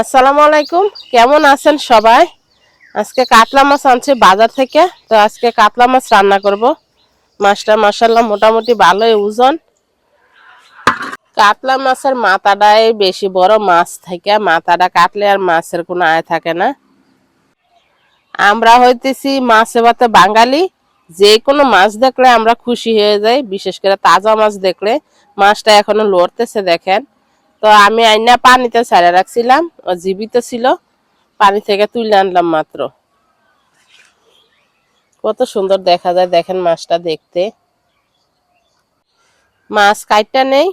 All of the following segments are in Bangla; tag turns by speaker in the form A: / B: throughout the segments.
A: আসসালামু আলাইকুম। কেমন আছেন সবাই? আজকে কাতলা মাছ আনছি বাজার থেকে। তো আজকে কাতলা মাছ রান্না করব। মাছটা মাসাল্লাহ মোটামুটি ভালোই ওজন। কাতলা মাছের মাথাটাই বেশি বড় মাছ থেকে। মাথাটা কাটলে আর মাছের কোনো আয় থাকে না। আমরা হইতেছি মাছে ভাতে বাঙালি। যে কোনো মাছ দেখলে আমরা খুশি হয়ে যাই। বিশেষ করে তাজা মাছ দেখলে মাছটা এখনও লড়তেছে, দেখেন। তো আমি আইনা পানিতে ছাড়া রাখছিলাম, ও জীবিত ছিল, পানি থেকে তুলে আনলাম মাত্র। কত সুন্দর দেখা যায়, দেখেন মাছটা দেখতে। মাছ কাইটটা নেই,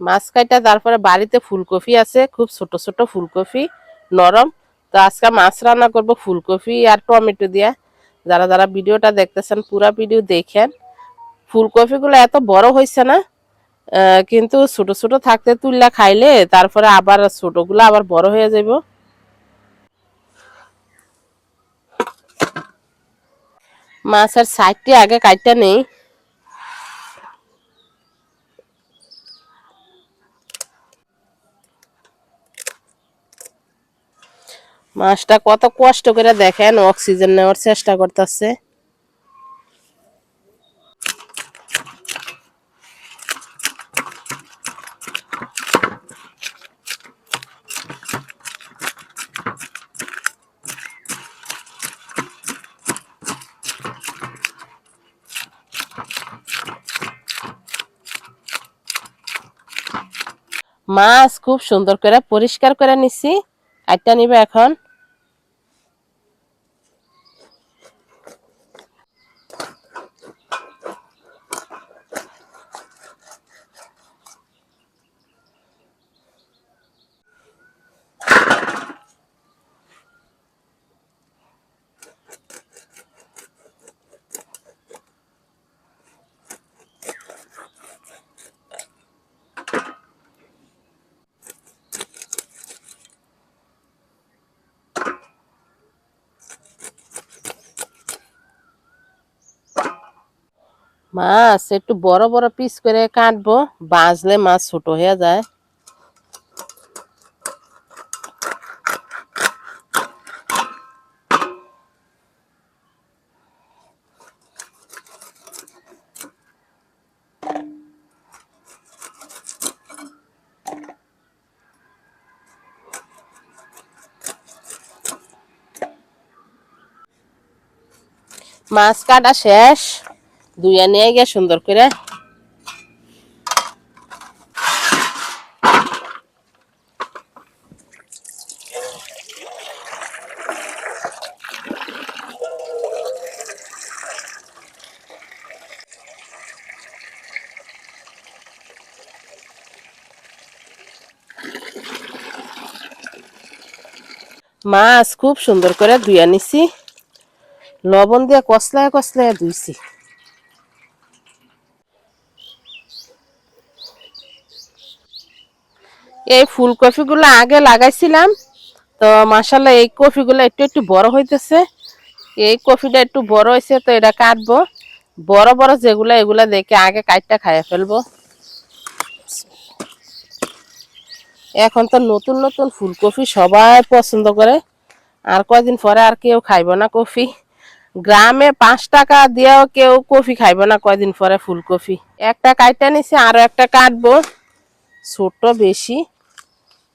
A: মাছ কাইটা তারপরে বাড়িতে ফুলকপি আছে, খুব ছোট ছোট ফুলকপি, নরম। তো আজকে মাছ রান্না করব ফুলকপি আর টমেটো দিয়া। যারা যারা ভিডিওটা দেখতেছেন, পুরা ভিডিও দেখেন। ফুলকপিগুলো এত বড় হয়েছে না কিন্তু ছোট ছোট থাকতে তুললা খাইলে তারপরে আবার ছোটগুলো আবার বড় হয়ে যাবে মাছের সাইডটি আগে কাটটা নেই। মাছটা কত কষ্ট করে দেখেন, অক্সিজেন নেওয়ার চেষ্টা করতেছে। মাছ খুব সুন্দর করে পরিষ্কার করে নিছি। আটটা নিবে এখন। মাছ, একটু বড় বড় পিস করে কাটবো বাজলে মাছ ছোট হয়ে যায়। মাছ কাটা শেষ। দুইয়া নিয়ে গিয়ে সুন্দর করে মাছ খুব সুন্দর করে ধুইয়া নিছি। লবণ দিয়ে কষলায় কষলায় ধুইছি। এই ফুলকপিগুলো আগে লাগাইছিলাম। তো মাসাল্লাহ এই কপিগুলো একটু একটু বড় হইতেছে। এই কপিটা একটু বড় হয়েছে তো এটা কাটবো। বড় বড় যেগুলো, এগুলা দেখে আগে কাটটা খাইয়ে ফেলব। এখন তো নতুন নতুন ফুলকপি সবাই পছন্দ করে। আর কয়দিন পরে আর কেউ খাইব না কফি। গ্রামে পাঁচ টাকা দিয়েও কেউ কফি খাইব না কয়দিন পরে ফুলকপি। একটা কাটটা নিছে, আরও একটা কাটবো। ছোট, বেশি।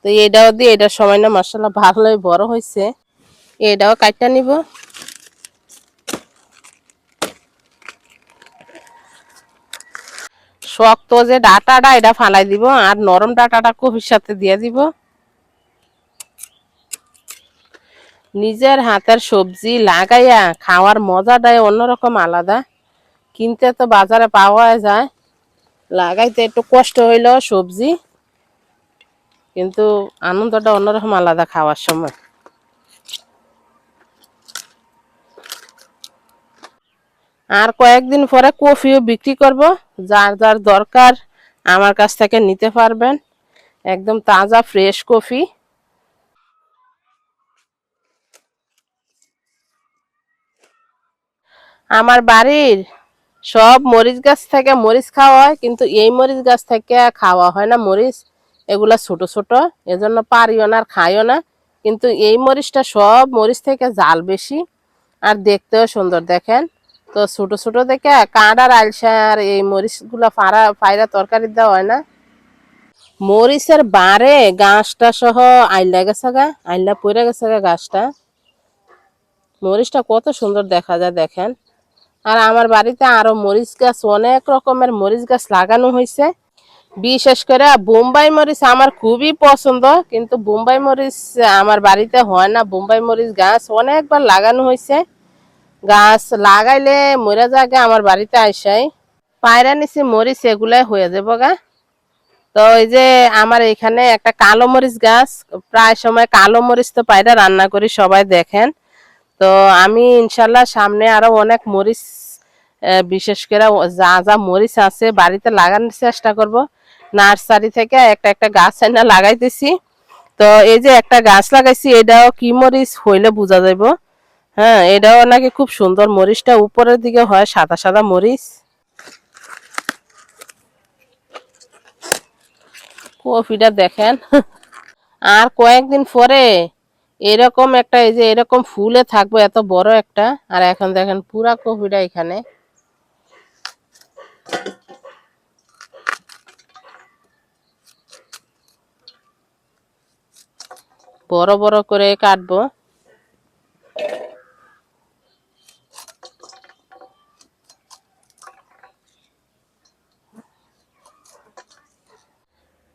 A: তো এটাও দিয়ে এটা সময় না মশলা ভালোই বড় হয়েছে। এটাও কাটটা নিব। শক্ত যে ডাটাটা, এটা ফালাই দিব, আর নরম ডাটাটা কফির সাথে দিয়ে দিব। নিজের হাতের সবজি লাগাইয়া খাওয়ার মজাটাই অন্যরকম আলাদা। কিনতে তো বাজারে পাওয়া যায়। লাগাইতে একটু কষ্ট হইলেও সবজি। কিন্তু আনন্দটা অন্যরকম আলাদা খাওয়ার সময়। আর কয়েকদিন পরে কফিও বিক্রি করব, যার যার দরকার আমার কাছ থেকে নিতে পারবেন। একদম তাজা, ফ্রেশ কফি। আমার বাড়ির সব মরিচ গাছ থেকে মরিচ খাওয়া হয়, কিন্তু এই মরিচ গাছ থেকে খাওয়া হয় না। মরিচ এগুলা ছোট ছোট, এজন্য পারিও না আর খাইও না। কিন্তু এই মরিচটা সব মরিচ থেকে জাল বেশি, আর দেখতেও সুন্দর দেখেন। তো ছোট ছোট দেখে কাঁড়ার আর এই মরিচগুলো ফাড়া, ফাইরা তরকারি দেওয়া হয় না। মরিচের বারে গাছটা সহ আইলা গেছে গা, আইলা পড়ে গেছে গা গাছটা। মরিচটা কত সুন্দর দেখা যায় দেখেন। আর আমার বাড়িতে আরও মরিচ গাছ, অনেক রকমের মরিচ গাছ লাগানো হয়েছে বিশেষ করে বোম্বাই মরিচ আমার খুবই পছন্দ, কিন্তু বোম্বাই মরিচ আমার বাড়িতে হয় না। বোম্বাই মরিচ গাছ অনেকবার লাগানো হয়েছে। গাছ লাগাইলে মরে যাগে আমার বাড়িতে আইসাই। পায়রা নিচে মরিচ এগুলাই হয়ে যাব গা। তো ওই যে আমার এখানে একটা কালো মরিচ গাছ, প্রায় সময় কালো মরিচ তো পায়রা রান্না করি, সবাই দেখেন। তো আমি ইনশাল্লাহ সামনে আরও অনেক মরিচ বিশেষ করে যা যা মরিচ আছে বাড়িতে লাগানোর চেষ্টা করব। নার্সারি থেকে একটা একটা গাছ এনে লাগাইতেছি। তো এই যে একটা গাছ লাগাইছি, এটাও কি মরিচ হইলে বোঝা যাইব। হ্যাঁ এটাও নাকি খুব সুন্দর মরিচটা উপরের দিকে হয়, সাদা সাদা মরিচ। কফিটা দেখেন। আর কয়েকদিন পরে এরকম একটা, এই যে এরকম ফুলে থাকবে, এত বড় একটা। আর এখন দেখেন পুরা কফিটা এখানে। বড় বড় করে কাটবো।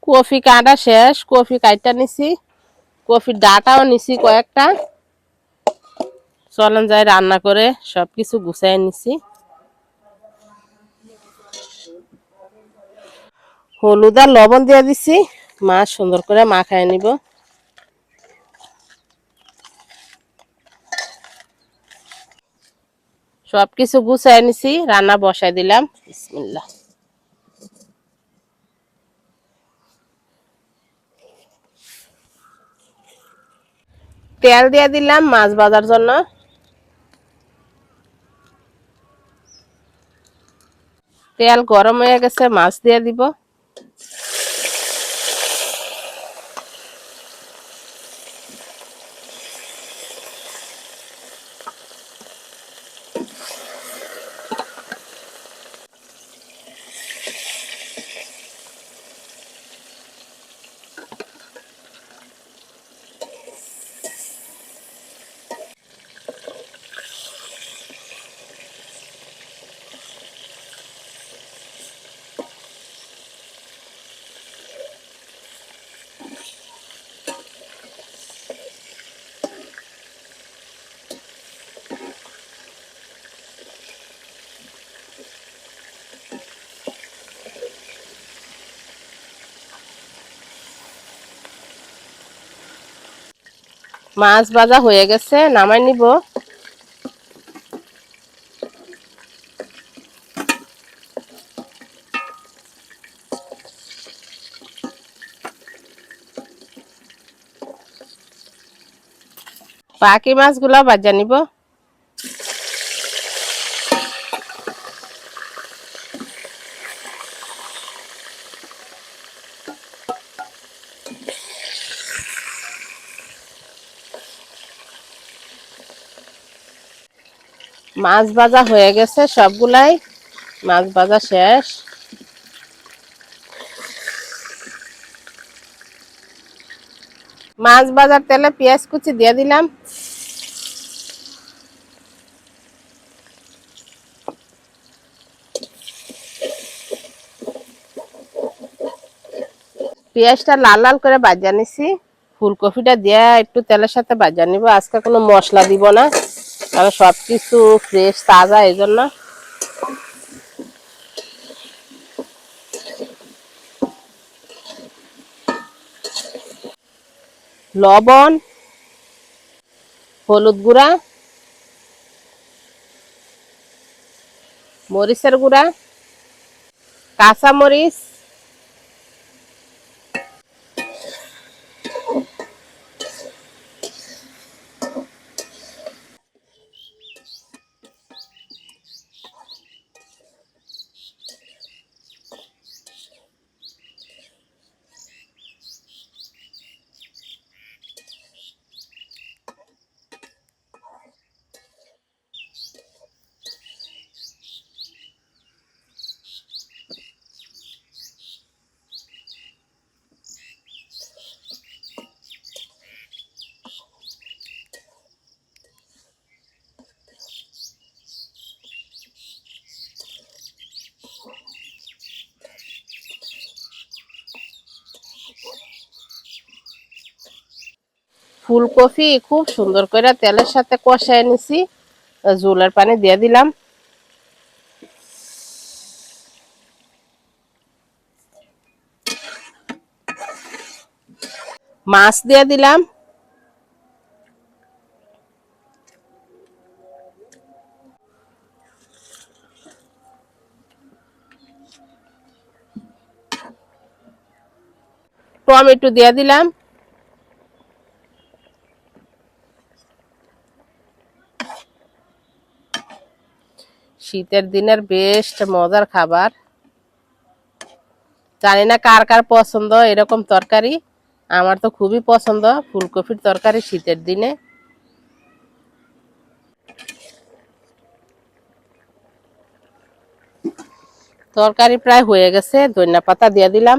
A: কফি কাটা শেষ, কফি কাটটা নিছি। কফির ডাটাও নিছি কয়েকটা। চলেন যাই রান্না করে সব কিছু গুছাই নিছি। হলুদ আর লবণ দিয়ে দিছি। মাছ সুন্দর করে মাখায় নিব। সবকিছু গুছাই নিছি, রান্না বসাই দিলাম। বিসমিল্লাহ। তেল দিয়ে দিলাম মাছ ভাজার জন্য। তেল গরম হয়ে গেছে, মাছ দিয়ে দিব। মাছ ভাজা হয়ে গেছে নামাই নিব। বাকি মাছগুলো বাজা নিব। মাছ ভাজা হয়ে গেছে, সবগুলাই। মাছ ভাজা শেষ। মাছ ভাজার তেলে পেঁয়াজ কুচি দিয়ে দিলাম। পেঁয়াজটা লাল লাল করে ভাজা নিছি। ফুলকপিটা দিয়ে একটু তেলের সাথে ভাজা নিব। আজকে কোনো মশলা দিব না। কারণ সবকিছু ফ্রেশ তাজা এই জন্য লবণ হলুদ গুঁড়া মরিচের গুঁড়া কাঁচা ফুলকপি খুব সুন্দর করে তেলের সাথে কষায় নিছি। জোলের পানি দিয়ে দিলাম। মাছ দিয়ে দিলাম। টমেটো দিয়ে দিলাম। শীতের দিনের বেস্ট মজার খাবার। জানি না কার কার পছন্দ, এরকম তরকারি। আমার তো খুবই পছন্দ, ফুলকপির তরকারি শীতের দিনে। তরকারি প্রায় হয়ে গেছে, ধনিয়া পাতা দিয়ে দিলাম।